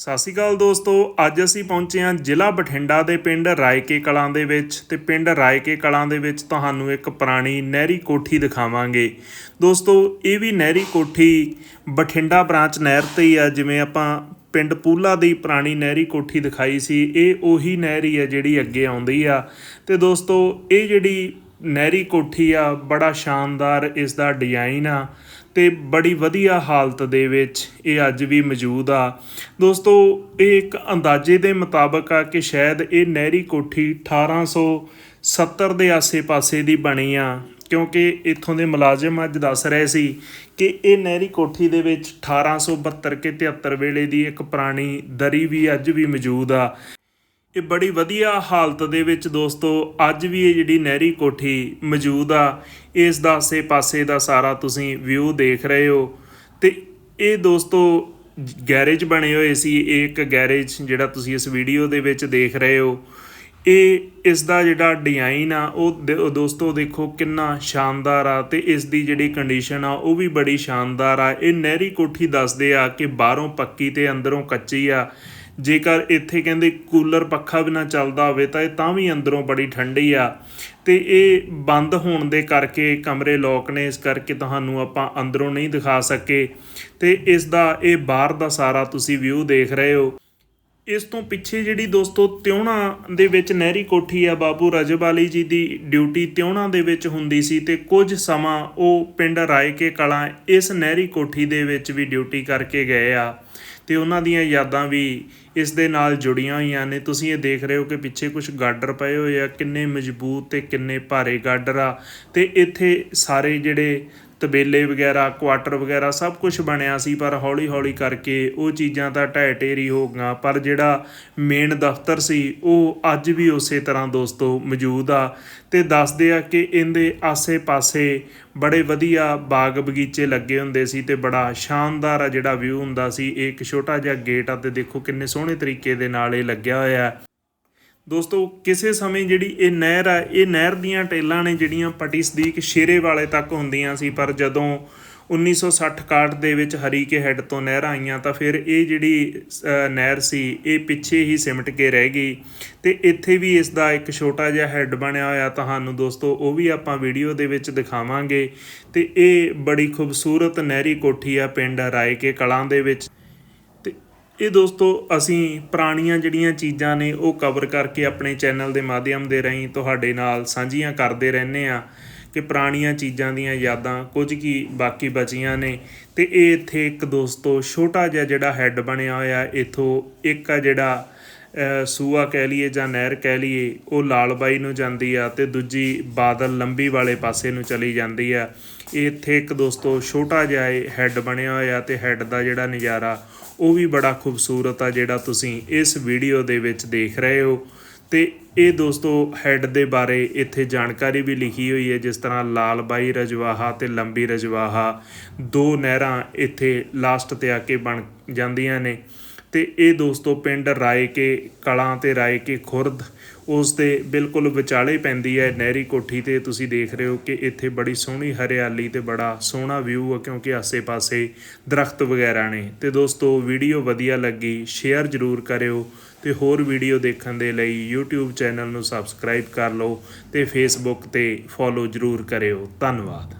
ਸਤਿ ਸ਼੍ਰੀ ਅਕਾਲ ਦੋਸਤੋ, ਅੱਜ ਅਸੀਂ ਪਹੁੰਚੇ ਹਾਂ ਜ਼ਿਲ੍ਹਾ ਬਠਿੰਡਾ ਦੇ ਪਿੰਡ ਰਾਏਕੇ ਕਲਾਂ ਦੇ ਵਿੱਚ ਤੇ ਪਿੰਡ ਰਾਏਕੇ ਕਲਾਂ ਦੇ ਵਿੱਚ ਤੁਹਾਨੂੰ ਇੱਕ ਪੁਰਾਣੀ ਨਹਿਰੀ ਕੋਠੀ ਦਿਖਾਵਾਂਗੇ। ਦੋਸਤੋ, ਇਹ ਵੀ ਨਹਿਰੀ ਕੋਠੀ ਬਠਿੰਡਾ ਬ੍ਰਾਂਚ ਨਹਿਰ ਤੇ ਹੀ ਆ, ਜਿਵੇਂ ਆਪਾਂ ਪਿੰਡ ਪੂਲਾ ਦੀ ਪੁਰਾਣੀ ਨਹਿਰੀ ਕੋਠੀ ਦਿਖਾਈ ਸੀ, ਇਹ ਉਹੀ ਨਹਿਰੀ ਹੈ ਜਿਹੜੀ ਅੱਗੇ ਆਉਂਦੀ ਆ। ਤੇ ਦੋਸਤੋ, ਇਹ ਜਿਹੜੀ ਨਹਿਰੀ ਕੋਠੀ ਆ, ਬੜਾ ਸ਼ਾਨਦਾਰ ਇਸ ਦਾ ਡਿਜ਼ਾਈਨ ਆ। ਤੇ ਬੜੀ ਵਧੀਆ ਹਾਲਤ ਦੇ ਵਿੱਚ ਇਹ ਅੱਜ ਵੀ ਮੌਜੂਦ ਆ। ਦੋਸਤੋ, ਇਹ ਇੱਕ ਅੰਦਾਜ਼ੇ ਦੇ ਮੁਤਾਬਕ ਆ ਕਿ ਸ਼ਾਇਦ ਇਹ ਨਹਿਰੀ ਕੋਠੀ 1870 ਦੇ ਆਸੇ-ਪਾਸੇ ਦੀ ਬਣੀ ਆ, ਕਿਉਂਕਿ ਇੱਥੋਂ ਦੇ ਮੁਲਾਜ਼ਮ ਅੱਜ ਦੱਸ ਰਹੇ ਸੀ ਕਿ ਇਹ ਨਹਿਰੀ ਕੋਠੀ ਦੇ ਵਿੱਚ 1872 ਕੇ 73 ਵੇਲੇ ਦੀ ਇੱਕ ਪੁਰਾਣੀ ਦਰੀ ਵੀ ਅੱਜ ਵੀ ਮੌਜੂਦ ਆ। ਇਹ ਬੜੀ ਵਧੀਆ ਹਾਲਤ ਦੇ ਵਿੱਚ ਦੋਸਤੋ, ਅੱਜ ਵੀ ਇਹ ਜਿਹੜੀ ਨਹਿਰੀ ਕੋਠੀ ਮੌਜੂਦ ਆ, ਇਸ ਦਾ ਆਸੇ-ਪਾਸੇ ਦਾ ਸਾਰਾ ਤੁਸੀਂ ਵਿਊ ਦੇਖ ਰਹੇ ਹੋ। ਤੇ ਇਹ ਦੋਸਤੋ, ਗੈਰੇਜ ਬਣੇ ਹੋਏ ਸੀ, ਇਹ ਇੱਕ ਗੈਰੇਜ ਜਿਹੜਾ ਤੁਸੀਂ ਇਸ ਵੀਡੀਓ ਦੇ ਵਿੱਚ ਦੇਖ ਰਹੇ ਹੋ। ਇਹ ਇਸ ਦਾ ਜਿਹੜਾ ਡਿਜ਼ਾਈਨ ਆ, ਉਹ ਦੇ- ਉਹ ਦੋਸਤੋ ਦੇਖੋ ਕਿੰਨਾ ਸ਼ਾਨਦਾਰ ਆ ਤੇ ਇਸ ਦੀ ਜਿਹੜੀ ਕੰਡੀਸ਼ਨ ਆ, ਉਹ ਵੀ ਬੜੀ ਸ਼ਾਨਦਾਰ ਆ। ਇਹ ਨਹਿਰੀ ਕੋਠੀ ਦੱਸਦੇ ਆ ਕਿ ਬਾਹਰੋਂ ਪੱਕੀ ਤੇ ਅੰਦਰੋਂ ਕੱਚੀ ਆ। ਜੇਕਰ ਇੱਥੇ ਕਹਿੰਦੇ ਕੂਲਰ ਪੱਖਾ ਵੀ ਨਾ ਚੱਲਦਾ ਹੋਵੇ ਤਾਂ ਇਹ ਤਾਂ ਵੀ ਅੰਦਰੋਂ ਬੜੀ ਠੰਡੀ ਆ। ਤੇ ਇਹ ਬੰਦ ਹੋਣ ਦੇ ਕਰਕੇ ਕਮਰੇ ਲੋਕ ਨੇ, ਇਸ ਕਰਕੇ ਤੁਹਾਨੂੰ ਆਪਾਂ ਅੰਦਰੋਂ ਨਹੀਂ ਦਿਖਾ ਸਕੇ। ਤੇ ਇਸ ਦਾ, ਇਹ ਬਾਹਰ ਦਾ ਸਾਰਾ ਤੁਸੀਂ ਵਿਊ ਦੇਖ ਰਹੇ ਹੋ। ਇਸ ਤੋਂ ਪਿੱਛੇ ਜਿਹੜੀ ਦੋਸਤੋ ਤਿਉਣਾ ਦੇ ਵਿੱਚ ਨਹਿਰੀ ਕੋਠੀ ਆ, ਬਾਬੂ ਰਜਬਾਲੀ ਜੀ ਦੀ ਡਿਊਟੀ ਤਿਉਣਾ ਦੇ ਵਿੱਚ ਹੁੰਦੀ ਸੀ ਤੇ ਕੁਝ ਸਮਾਂ ਉਹ ਪਿੰਡ ਰਾਏ ਕੇ ਕਲਾਂ ਇਸ ਨਹਿਰੀ ਕੋਠੀ ਦੇ ਵਿੱਚ ਵੀ ਡਿਊਟੀ ਕਰਕੇ ਗਏ ਆ। ਤੇ ਉਹਨਾਂ ਦੀਆਂ ਯਾਦਾਂ ਵੀ ਇਸ ਦੇ ਨਾਲ ਜੁੜੀਆਂ ਹੋਈਆਂ ਨੇ। ਤੁਸੀਂ ਇਹ ਦੇਖ ਰਹੇ ਹੋ ਕਿ ਪਿੱਛੇ ਕੁਝ ਗਾਡਰ ਪਏ ਹੋਏ ਆ, ਕਿੰਨੇ ਮਜ਼ਬੂਤ ਤੇ ਕਿੰਨੇ ਭਾਰੇ ਗਾਡਰ ਆ। ਤੇ ਇੱਥੇ ਸਾਰੇ ਜਿਹੜੇ ਤਬੇਲੇ ਵਗੈਰਾ, ਕੁਆਟਰ ਵਗੈਰਾ ਸਭ ਕੁਝ ਬਣਿਆ ਸੀ, ਪਰ ਹੌਲੀ ਹੌਲੀ ਕਰਕੇ ਉਹ ਚੀਜ਼ਾਂ ਤਾਂ ਢਹਿ ਢੇਰੀ ਹੋ ਗਈਆਂ। ਪਰ ਜਿਹੜਾ ਮੇਨ ਦਫ਼ਤਰ ਸੀ, ਉਹ ਅੱਜ ਵੀ ਉਸੇ ਤਰ੍ਹਾਂ ਦੋਸਤੋ ਮੌਜੂਦ ਆ। ਤੇ ਦੱਸਦੇ ਆ ਕਿ ਇਹਦੇ ਆਸੇ-ਪਾਸੇ ਬੜੇ ਵਧੀਆ ਬਾਗ ਬਗੀਚੇ ਲੱਗੇ ਹੁੰਦੇ ਸੀ ਤੇ ਬੜਾ ਸ਼ਾਨਦਾਰ ਆ ਜਿਹੜਾ ਵਿਊ ਹੁੰਦਾ ਸੀ। ਇਹ ਇੱਕ ਛੋਟਾ ਜਿਹਾ ਗੇਟ ਆ ਤੇ ਦੇਖੋ ਕਿੰਨੇ ਸੋਹਣੇ ਤਰੀਕੇ ਦੇ ਨਾਲ ਇਹ ਲੱਗਿਆ ਹੋਇਆ। ਦੋਸਤੋ, ਕਿਸੇ ਸਮੇਂ ਜਿਹੜੀ ਇਹ ਨਹਿਰ ਆ, ਇਹ ਨਹਿਰ ਦੀਆਂ ਟੇਲਾਂ ਨੇ ਜਿਹੜੀਆਂ ਪਟੀ ਸਦੀਕ ਸ਼ੇਰੇ ਵਾਲੇ ਤੱਕ ਹੁੰਦੀਆਂ ਸੀ, ਪਰ ਜਦੋਂ 1960-61 ਦੇ ਵਿੱਚ ਹਰੀਕੇ ਹੈੱਡ ਤੋਂ ਨਹਿਰ ਆਈਆਂ, ਤਾਂ ਫਿਰ ਇਹ ਜਿਹੜੀ ਨਹਿਰ ਸੀ, ਇਹ ਪਿੱਛੇ ਹੀ ਸਿਮਟ ਕੇ ਰਹਿ ਗਈ। ਤੇ ਇੱਥੇ ਵੀ ਇਸ ਦਾ ਇੱਕ ਛੋਟਾ ਜਿਹਾ ਹੈੱਡ ਬਣਿਆ ਹੋਇਆ ਤੁਹਾਨੂੰ ਦੋਸਤੋ, ਉਹ ਵੀ ਆਪਾਂ ਵੀਡੀਓ ਦੇ ਵਿੱਚ ਦਿਖਾਵਾਂਗੇ। ਤੇ ਇਹ ਬੜੀ ਖੂਬਸੂਰਤ ਨਹਿਰੀ ਕੋਠੀ ਆ ਪਿੰਡ ਰਾਏ ਕੇ ਕਲਾਂ ਦੇ ਵਿੱਚ। ਇਹ ਦੋਸਤੋ, ਅਸੀਂ ਪੁਰਾਣੀਆਂ ਜਿਹੜੀਆਂ ਚੀਜ਼ਾਂ ਨੇ, ਉਹ ਕਵਰ ਕਰਕੇ ਆਪਣੇ ਚੈਨਲ ਦੇ ਮਾਧਿਅਮ ਦੇ ਰਾਹੀਂ ਤੁਹਾਡੇ ਨਾਲ ਸਾਂਝੀਆਂ ਕਰਦੇ ਰਹਿੰਦੇ ਆ ਕਿ ਪੁਰਾਣੀਆਂ ਚੀਜ਼ਾਂ ਦੀਆਂ ਯਾਦਾਂ ਕੁਝ ਕੀ ਬਾਕੀ ਬਚੀਆਂ ਨੇ। ਤੇ ਇਹ ਇੱਥੇ ਇੱਕ ਦੋਸਤੋ, ਛੋਟਾ ਜਿਹਾ ਜਿਹੜਾ ਹੈੱਡ ਬਣਿਆ ਹੋਇਆ, ਇੱਥੋਂ ਇੱਕ ਆ ਜਿਹੜਾ ਸੂਆ ਕਹਿ ਲਈਏ ਜਾਂ ਨਹਿਰ ਕਹਿ ਲਈਏ, ਉਹ ਲਾਲਬਾਈ ਨੂੰ ਜਾਂਦੀ ਆ ਤੇ ਦੂਜੀ ਬਾਦਲ ਲੰਬੀ ਵਾਲੇ ਪਾਸੇ ਨੂੰ ਚਲੀ ਜਾਂਦੀ ਆ। ਇਹ ਇੱਥੇ ਇੱਕ ਦੋਸਤੋ ਛੋਟਾ ਜਿਹਾ ਹੈੱਡ ਬਣਿਆ ਹੋਇਆ ਤੇ ਹੈੱਡ ਦਾ ਜਿਹੜਾ ਨਜ਼ਾਰਾ, ਉਹ ਵੀ ਬੜਾ ਖੂਬਸੂਰਤ ਆ ਜਿਹੜਾ ਤੁਸੀਂ ਇਸ ਵੀਡੀਓ ਦੇ ਵਿੱਚ ਦੇਖ ਰਹੇ ਹੋ। ਤੇ ਇਹ ਦੋਸਤੋ ਹੈੱਡ ਦੇ ਬਾਰੇ ਇੱਥੇ ਜਾਣਕਾਰੀ ਵੀ ਲਿਖੀ ਹੋਈ ਹੈ, ਜਿਸ ਤਰ੍ਹਾਂ ਲਾਲਬਾਈ ਰਜਵਾਹਾ ਤੇ ਲੰਬੀ ਰਜਵਾਹਾ, ਦੋ ਨਹਿਰਾਂ ਇੱਥੇ ਲਾਸਟ ਤੇ ਆ ਕੇ ਬਣ ਜਾਂਦੀਆਂ ਨੇ। ਤੇ ਇਹ ਦੋਸਤੋ ਪਿੰਡ ਰਾਏਕੇ, ਕਲਾਂ ਤੇ ਰਾਏਕੇ ਖੁਰਦ, ਉਸ ਦੇ ਬਿਲਕੁਲ ਵਿਚਾਲੇ ਪੈਂਦੀ ਹੈ ਨਹਿਰੀ ਕੋਠੀ ਤੇ। ਤੁਸੀਂ ਦੇਖ ਰਹੇ ਹੋ ਕਿ ਇੱਥੇ ਬੜੀ ਸੋਹਣੀ ਹਰਿਆਲੀ ਤੇ ਬੜਾ ਸੋਹਣਾ ਵਿਊ ਹੈ ਕਿਉਂਕਿ ਆਸੇ-ਪਾਸੇ ਦਰਖਤ ਵਗੈਰਾ ਨੇ। ਤੇ ਦੋਸਤੋ, ਵੀਡੀਓ ਵਧੀਆ ਲੱਗੀ ਸ਼ੇਅਰ ਜ਼ਰੂਰ ਕਰਿਓ ਤੇ ਹੋਰ ਵੀਡੀਓ ਦੇਖਣ ਦੇ ਲਈ YouTube ਚੈਨਲ ਨੂੰ ਸਬਸਕ੍ਰਾਈਬ ਕਰ ਲਓ ਤੇ Facebook ਤੇ ਫੋਲੋ ਜ਼ਰੂਰ ਕਰਿਓ। ਧੰਨਵਾਦ।